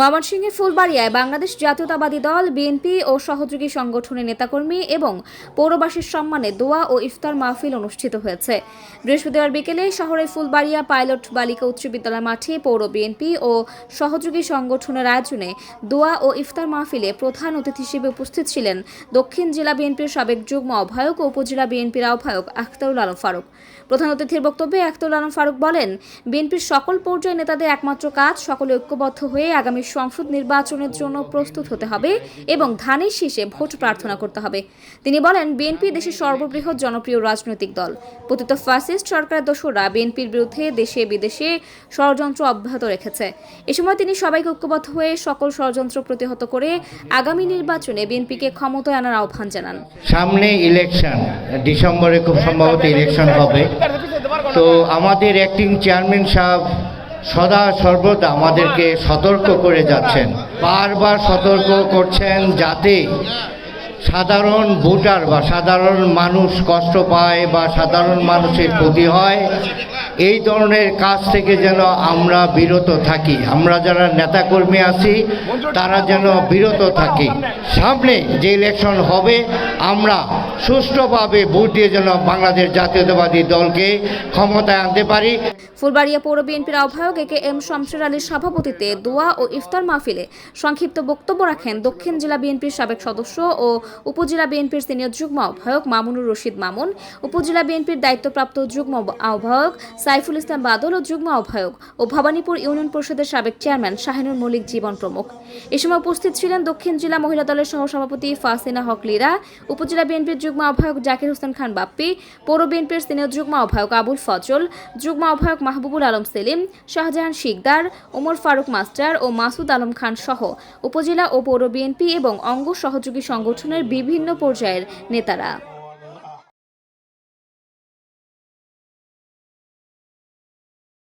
ময়মনসিংহের ফুলবাড়িয়ায় বাংলাদেশ জাতীয়তাবাদী দল, বিএনপি ও সহযোগী সংগঠনের নেতাকর্মী এবং পৌরবাসীর সম্মানে দোয়া ও ইফতার মাহফিল অনুষ্ঠিত হয়েছে। বৃহস্পতিবার বিকেলে শহরের ফুলবাড়িয়া পাইলট বালিকা উচ্চ বিদ্যালয় মাঠে পৌর বিএনপি ও সহযোগী সংগঠনের আয়োজনে দোয়া ও ইফতার মাহফিলে প্রধান অতিথি হিসেবে উপস্থিত ছিলেন দক্ষিণ জেলা বিএনপির সাবেক যুগ্ম আহ্বায়ক ও উপজেলা বিএনপির আহ্বায়ক আখতারুল আলম ফারুক। প্রধান অতিথির বক্তব্যে আখতারুল আলম ফারুক বলেন, বিএনপির সকল পর্যায়ের নেতাদের একমাত্র কাজ সকলে ঐক্যবদ্ধ হয়ে আগামী সংসদ নির্বাচনের জন্য প্রস্তুত হতে হবে এবং ধানের শীষে ভোট প্রার্থনা করতে হবে। তিনি বলেন, বিএনপি দেশের সর্ববৃহৎ জনপ্রিয় রাজনৈতিক দল। পতিত ফ্যাসিস্ট সরকারের দোসররা বিএনপির বিরুদ্ধে দেশে বিদেশে ষড়যন্ত্র অব্যাহত রেখেছে। এ সময় তিনি সবাইকে ঐক্যবদ্ধ হয়ে সকল ষড়যন্ত্র প্রতিহত করে আগামী নির্বাচনে বিএনপিকে ক্ষমতায় আনার আহ্বান জানান। সামনে ইলেকশন, ডিসেম্বরে খুব সম্ভবত ইলেকশন হবে। তো আমাদের অ্যাক্টিং চেয়ারম্যান সাহেব সদা সর্বদা আমাদেরকে সতর্ক করে যাচ্ছেন। বারবার সতর্ক করছেন যাতে সাধারণ ভোটার বা সাধারণ মানুষ কষ্ট পায় বা সাধারণ মানুষের ক্ষতি হয়। এই ধরনের কাজ থেকে যেন আমরা বিরত থাকি। আমরা যারা নেতাকর্মী আছি, তারা যেন বিরত থাকি। সামনে যে ইলেকশন হবে, আমরা সুষ্ঠুভাবে ভোট দিয়ে যেন বাংলাদেশ জাতীয়তাবাদী দলকে ক্ষমতায় আনতে পারি। ফুলবাড়িয়া পৌর বিএনপির আহ্বায়ক এ কে এম শমশের আলীর সভাপতিতে দোয়া ও ইফতার মাহফিলে সংক্ষিপ্ত বক্তব্য রাখেন দক্ষিণ জেলা বিএনপির সাবেক সদস্য ও উপজেলা বিএনপির সিনিয়র যুগ্ম আহ্বায়ক মামুনুর রশিদ মামুন, উপজেলা বিএনপির দায়িত্বপ্রাপ্ত যুগ্ম আহ্বায়ক সাইফুল ইসলাম বাদল ও যুগ্ম আহ্বায়ক ও ভবানীপুর ইউনিয়ন পরিষদের সাবেক চেয়ারম্যান শাহিনুর মল্লিক জীবন প্রমুখ। এ সময় উপস্থিত ছিলেন দক্ষিণ জেলা মহিলা দলের সহসভাপতি ফাসিনা হক লীরা, উপজেলা বিএনপির যুগ্ম আহ্বায়ক জাকির হোসেন খান বাপ্পি, পৌর বিএনপির সিনিয়র যুগ্ম আহ্বায়ক আবুল ফজল, যুগ্ম আহ্বায়ক মাহবুবুল আলম সেলিম, শাহজাহান শিকদার, ওমর ফারুক মাস্টার ও মাসুদ আলম খান সহ উপজেলা ও পৌর বিএনপি এবং অঙ্গ সহযোগী সংগঠনের বিভিন্ন পর্যায়ের নেতারা।